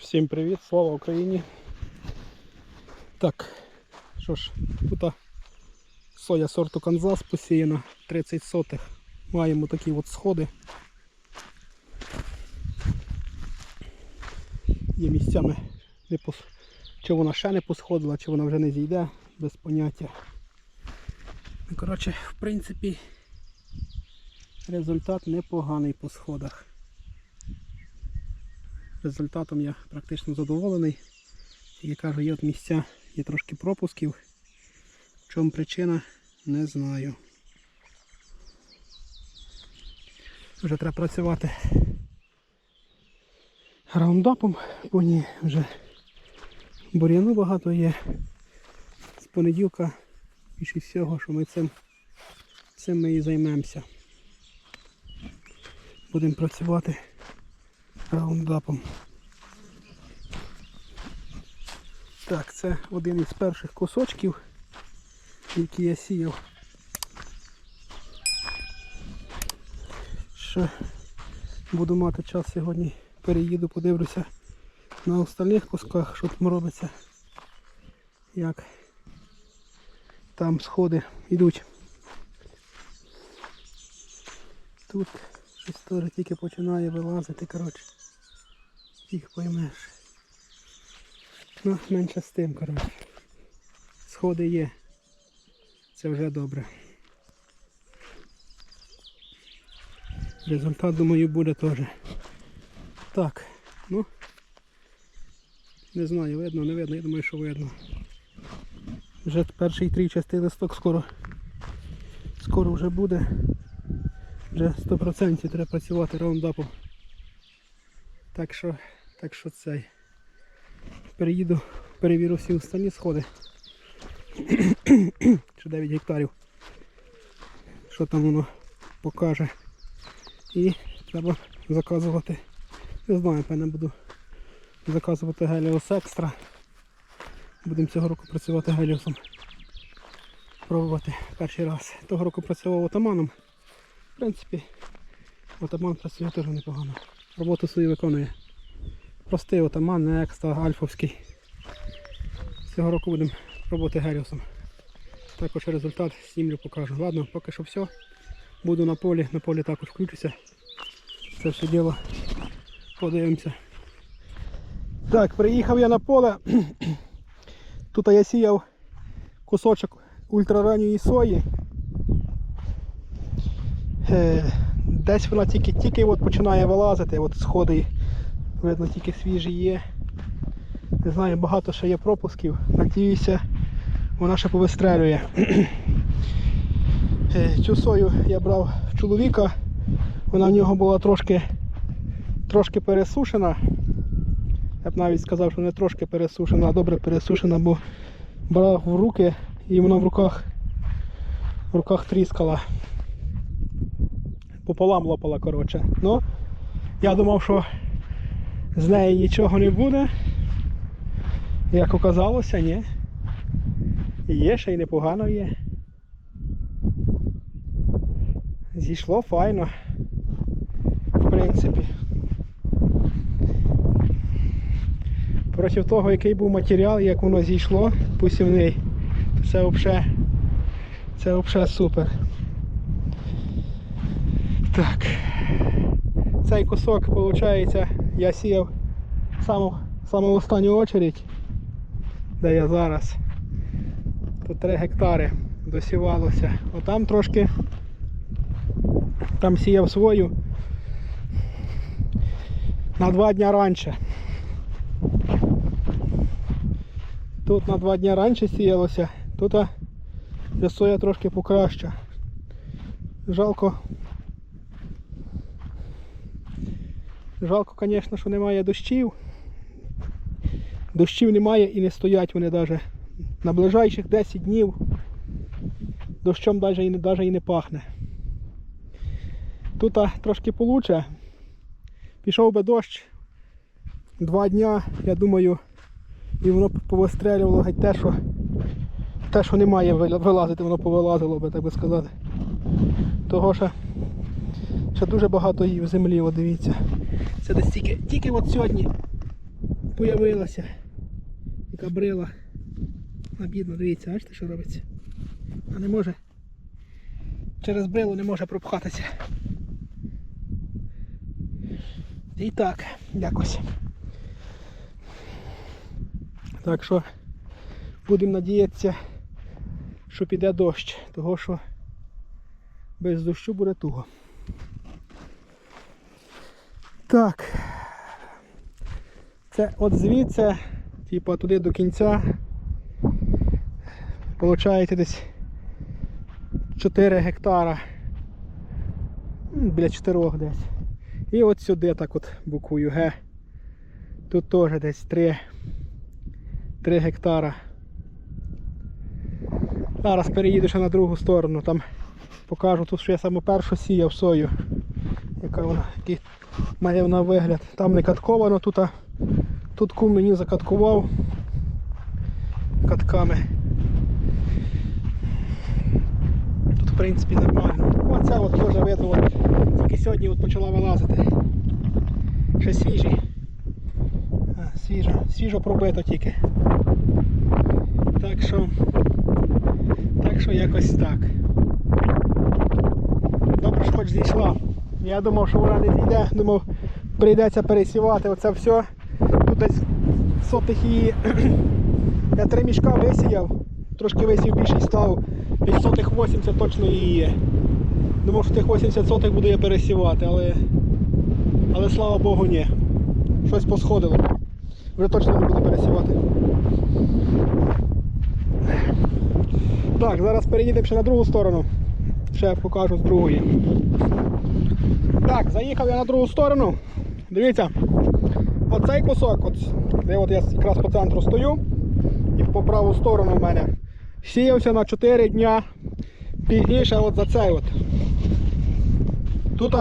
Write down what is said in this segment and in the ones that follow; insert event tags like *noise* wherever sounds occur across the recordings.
Всім привіт, слава Україні. Так, що ж, тут соя сорту Канзас посіяна 30 сотих. Маємо такі от сходи. Є місцями, не пос... чи вона ще не посходила, чи вона вже не зійде, без поняття. Ну, Коротше, в принципі, результат непоганий по сходах. Результатом я практично задоволений. Я кажу, є от місця, є трошки пропусків. В чому причина, не знаю. Вже треба працювати раундапом, бо ні, вже бур'яну багато є. З понеділка більше всього, що ми цим, цим ми і займемося. Будемо працювати раундапом. Так, це один із перших кусочків, які я сіяв. Ще буду мати час сьогодні, переїду, подивлюся на остальних кусках, що там робиться. Як там сходи йдуть. Тут щось теж тільки починає вилазити, коротше. Їх поймеш. Ну, менше з тим, коротше. Сходи є. Це вже добре. Результат, думаю, буде теж. Так, ну. Не знаю, видно, не видно, я думаю, що видно. Вже перший трійчастий листок скоро скоро вже буде. Вже 100% треба працювати раундапом. Так що, так що цей. Переїду, перевірю всі останні сходи. *clears throat* Чи 9 гектарів. Що там воно покаже. І треба заказувати. Не знаю, певне буду заказувати Геліос Екстра. Будемо цього року працювати Геліосом. Пробувати перший раз. Того року працював отаманом. В принципі, отаман працює теж непогано. Роботу свою виконує. Простий отаман, не екстра альфовський. Цього року будемо пробувати Геріусом. Також результат знімлю покажу. Ладно, поки що все. Буду на полі, на полі також включуся. Це все діло подивимося. Так, приїхав я на поле. *clears throat* Тут я сіяв кусочок ультраранньої сої. Е, Десь вона тільки тільки починає вилазити, от сходи, видно, тільки свіжі є. Не знаю, багато ще є пропусків. Надіюся, вона ще повистрелює. *clears throat* Е, Цю сою я брав в чоловіка, вона в нього була трошки, трошки пересушена. Я б навіть сказав, що не трошки пересушена, а добре пересушена, бо брав в руки і вона в руках, в руках тріскала пополам лопала, коротше. Ну, я думав, що з неї нічого не буде. Як оказалося, ні. Є, ще й непогано є. Зійшло файно. В принципі. Проти того, який був матеріал, як воно зійшло посівний, то це взагалі це взагалі супер. Так. Цей кусок, виходить, я сіяв саму, саму останню очередь, де я зараз. Тут 3 гектари досівалося. Отам трошки там сіяв свою на два дня раніше. Тут на два дня раніше сіялося, тут вже соя трошки покраща. Жалко. Жалко, звісно, що немає дощів. Дощів немає і не стоять вони навіть. На ближайших 10 днів дощом навіть і не, пахне. Тут трошки получше. Пішов би дощ два дня, я думаю, і воно б повистрелювало геть те, що те, що немає вилазити, воно повилазило би, так би сказати. Того що ще дуже багато її в землі, от дивіться. Це десь тільки, тільки от сьогодні появилася. Яка брила. А бідно, дивіться, бачите, що робиться. А не може. Через брилу не може пропхатися. І так, якось. Так що будемо надіятися, що піде дощ, того що без дощу буде туго. Так. Це от звідси, типу туди до кінця. Получаєте десь 4 гектара. Біля 4 десь. І от сюди так от буквою Г. Тут теж десь 3, 3 гектара. Зараз переїду ще на другу сторону, там покажу тут, що я саме першу сіяв сою. Яка вона, який має вона вигляд. Там не катковано, тут, а, тут кум мені закаткував катками. Тут в принципі нормально. Оце от теж видно, от, тільки сьогодні от почала вилазити. Ще свіжі. А, свіжо, свіжо пробито тільки. Так що, так що якось так. Добре, що хоч зійшла. Я думав, що вона не зійде, думав, прийдеться пересівати оце все. Тут десь сотих її. *clears throat* Я три мішка висіяв, трошки висів більший став. Десь сотих 80 точно її є. Думав, що тих 80 сотих буду я пересівати, але, але слава Богу, ні. Щось посходило. Вже точно не буду пересівати. Так, зараз переїдемо ще на другу сторону. Ще покажу з другої. Заїхав я на другу сторону. Дивіться, оцей кусок, от, де от я якраз по центру стою, і по праву сторону в мене сіявся на 4 дня пізніше от за цей от. Тут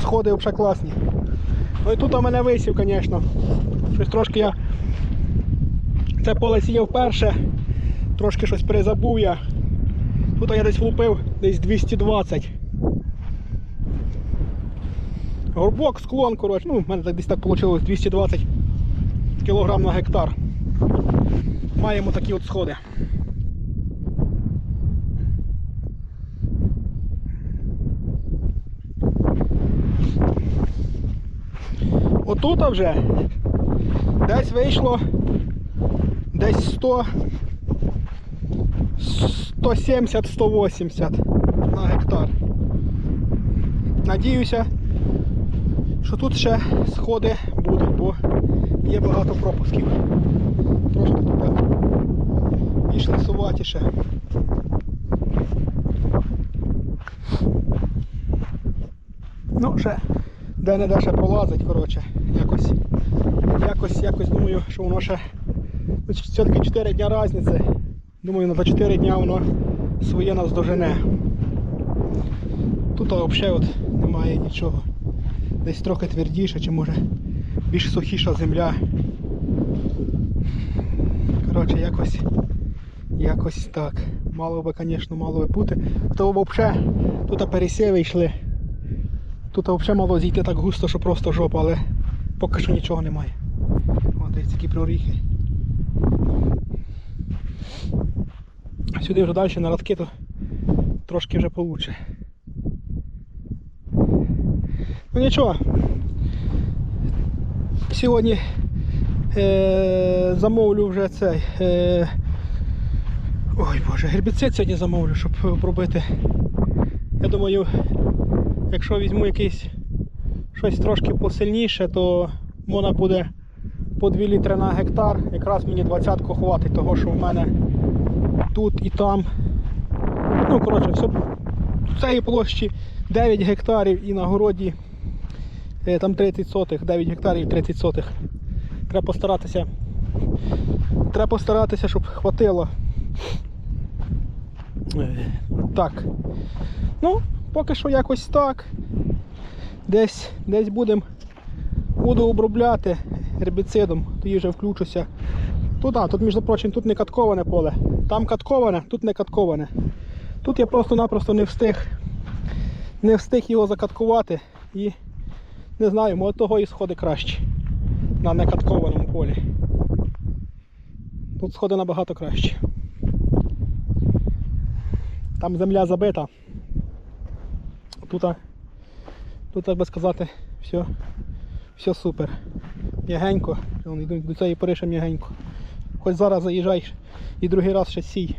сходи взагалі класні. Ну і тут у мене висів, звісно. Щось трошки я це поле сіяв перше, трошки щось перезабув я. Тут я десь влупив десь 220. Горбок, склон, коротше, ну, в мене так десь так вийшло 220 кг на гектар. Маємо такі от сходи. Отут вже десь вийшло десь 100 170-180 на гектар. Надіюся, що тут ще сходи будуть, бо є багато пропусків. Трошки тут більш лисуватіше. Ну, ще де-не-де ще пролазить, коротше, якось, якось, якось думаю, що воно ще ну, все-таки 4 дня різниці. Думаю, на 4 дня воно своє нас. Тут взагалі от немає нічого. Десь трохи твердіше, чи може більш сухіша земля. Коротше, якось, якось так. Мало би, звісно, мало би бути. То взагалі тут пересіви йшли. Тут взагалі мало зійти так густо, що просто жопа, але поки що нічого немає. О, дивіться, які проріхи. Сюди вже далі на радки, то трошки вже получше. Ну нічого. Сьогодні е, замовлю вже цей. Е, ой боже, гербіцид сьогодні замовлю, щоб пробити. Я думаю, якщо візьму якийсь щось трошки посильніше, то можна буде по 2 літри на гектар. Якраз мені двадцятку хватить, того що в мене тут і там. Ну, коротше, все в цієї площі 9 гектарів і на городі там 30 сотих, 9 гектарів 30 сотих. Треба постаратися. Треба постаратися, щоб хватило. Е, Так. Ну, поки що якось так. Десь, десь будемо буду обробляти гербіцидом, тоді вже включуся. Тут, а, тут, між прочим, тут не катковане поле. Там катковане, тут не катковане. Тут я просто-напросто не встиг не встиг його закаткувати і не знаю, може того і сходи краще. на некаткованому полі. Тут сходи набагато краще. Там земля забита. Тут, тут так би сказати, все, все супер. М'ягенько. До цієї пори м'ягенько. Хоч зараз заїжджаєш і другий раз ще сій.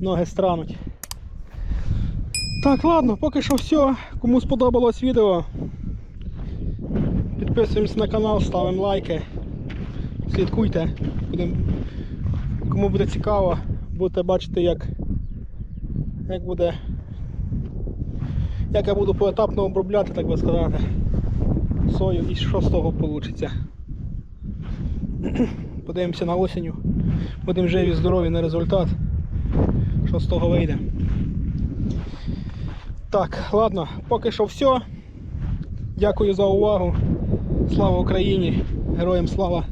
Ноги странуть. Так, ладно, поки що все. Кому сподобалось відео, підписуємось на канал, ставимо лайки. Слідкуйте. Будем... Кому буде цікаво, будете бачити, як, як буде. Як я буду поетапно обробляти, так би сказати, сою і що з того вийде. *clears throat* Подивимося на осінню. Будемо живі, здорові на результат. Що з того вийде. Так, ладно, поки що все. Дякую за увагу. Слава Україні! Героям слава!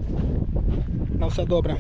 На все добре.